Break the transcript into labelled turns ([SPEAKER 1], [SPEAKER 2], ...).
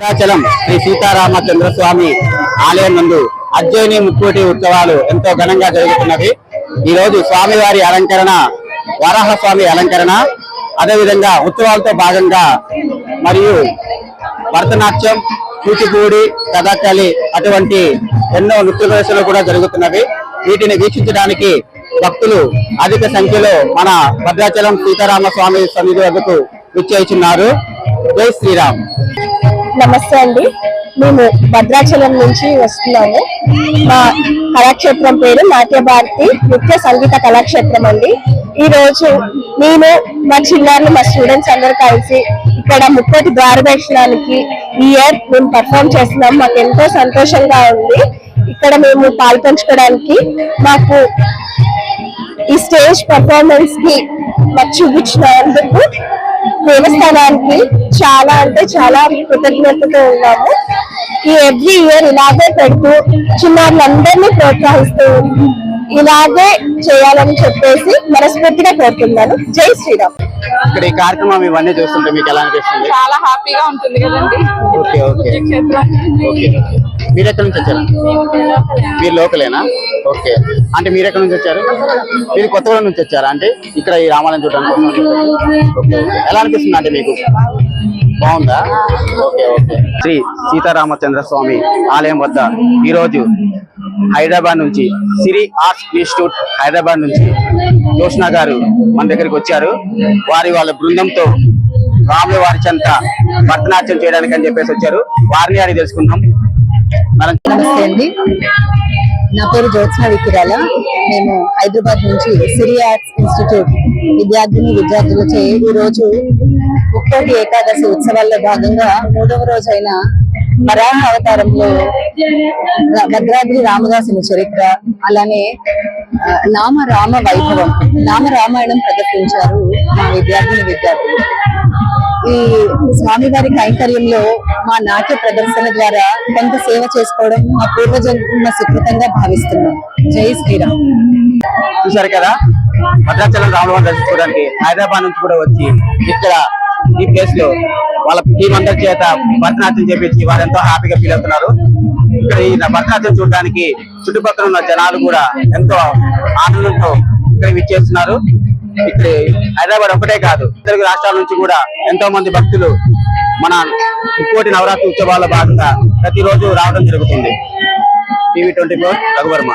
[SPEAKER 1] భద్రాచలం శ్రీ సీతారామచంద్ర స్వామి ఆలయం నందు అర్జుని ముక్కోటి ఉత్సవాలు ఎంతో ఘనంగా జరుగుతున్నవి. ఈ రోజు స్వామివారి అలంకరణ వరాహ స్వామి అలంకరణ అదేవిధంగా ఉత్సవాలతో భాగంగా మరియు భరతనాట్యం కూచిపూడి కథాకళి అటువంటి ఎన్నో నృత్య ప్రదర్శనలు కూడా జరుగుతున్నవి. వీటిని వీక్షించడానికి భక్తులు అధిక సంఖ్యలో మన భద్రాచలం సీతారామ స్వామి సన్నిధి వద్దకు విచ్చేస్తున్నారు జై శ్రీరామ్.
[SPEAKER 2] నమస్తే అండి. మేము భద్రాచలం నుంచి వస్తున్నాము. మా కళాక్షేత్రం పేరు నాట్య భారతి నృత్య సంగీత కళాక్షేత్రం అండి. ఈ రోజు నేను మా చిన్నారులు మా స్టూడెంట్స్ అందరు కలిసి ఇక్కడ ముప్పటి ద్వారదర్శనానికి ఈ ఇయర్ మేము పర్ఫామ్ చేస్తున్నాం. మాకు ఎంతో సంతోషంగా ఉంది. ఇక్కడ మేము పాల్పంచుకోవడానికి మాకు ఈ స్టేజ్ పర్ఫార్మెన్స్కి మాకు చూపించినందుకు దేవస్థానానికి చాలా అంటే చాలా కృతజ్ఞతతో ఉన్నాము. ఈ ఎవ్రీ ఇయర్ ఇలాగే పెడుతూ చిన్నారులందరినీ ప్రోత్సహిస్తూ ఇలాగే చేయాలని చెప్పేసి మనస్ఫూర్తిగా కోరుతున్నాను జై శ్రీరామ్.
[SPEAKER 1] ఇక్కడ ఈ కార్యక్రమం ఇవన్నీ చూస్తుంటే మీకు ఎలా అనిపిస్తుంది?
[SPEAKER 3] చాలా హ్యాపీగా ఉంటుంది కదండి.
[SPEAKER 1] Okay okay.
[SPEAKER 3] క్షేత్రం
[SPEAKER 1] ఓకే మీరు ఎక్కడి నుంచి వచ్చారు? మీరు లోకలేనా? ఓకే. అంటే మీరు ఎక్కడి నుంచి వచ్చారు? మీరు కొత్తగూడెం నుంచి వచ్చారా? అంటే ఇక్కడ ఈ రామాలయం చూడడానికి ఎలా అనిపిస్తుంది అంటే మీకు? బాగుందా? Okay okay. శ్రీ సీతారామచంద్ర స్వామి ఆలయం వద్ద ఈ రోజు హైదరాబాద్ నుంచి సిరి ఆర్ట్స్ ఇన్స్టిట్యూట్ హైదరాబాద్ నుంచి జోష్న గారు మన దగ్గరికి వచ్చారు. వారి వాళ్ళ బృందంతో రాముల వారి చెంత భరతనాట్యం చేయడానికి అని చెప్పేసి వచ్చారు. వారిని అడిగి తెలుసుకుందాం. మనం
[SPEAKER 4] నమస్తే అండి. నా పేరు జ్యోత్స్న వికిరాల మేము హైదరాబాద్ నుంచి సిరియాక్స్ ఇన్స్టిట్యూట్ విద్యార్థిని విద్యార్థులచే ఈ రోజు ముక్కోటి ఏకాదశి ఉత్సవాల్లో భాగంగా మూడవ రోజైన వరాహ అవతారంలో భద్రాద్రి రామదాసుని చరిత్ర అలానే నామ రామ వైభవం నామ రామాయణం ప్రదర్శించారు మా విద్యార్థిని విద్యార్థులు. ఈ స్వామివారి కైంకర్యంలో మా నాట్య ప్రదర్శన ద్వారా కొంత సేవ చేసుకోవడం మా పూర్వజన్మ సుకృతంగా భావిస్తున్నాం. జై శ్రీరామ్.
[SPEAKER 1] చూసారు కదా? భద్రాచలం రామవారిని దర్శించుకోవడానికి హైదరాబాద్ నుంచి కూడా వచ్చి ఇక్కడ ఈ ప్లేస్లో వాళ్ళ టీం అందరి చేత భరతనాట్యం చేపించి వారు ఎంతో హ్యాపీగా ఫీల్ అవుతున్నారు. ఇక్కడ ఈ భరతనాట్యం చూడడానికి చుట్టుపక్కల ఉన్న జనాలు కూడా ఎంతో ఆనందంతో ఇక్కడ విచ్చేస్తున్నారు. ఇప్పుడు హైదరాబాద్ ఒకటే కాదు తెలుగు రాష్ట్రాల నుంచి కూడా ఎంతో మంది భక్తులు మన ఇంకోటి నవరాత్రి ఉత్సవాల్లో భాగంగా ప్రతిరోజు రావడం జరుగుతుంది. TV twenty four Raghuvarma.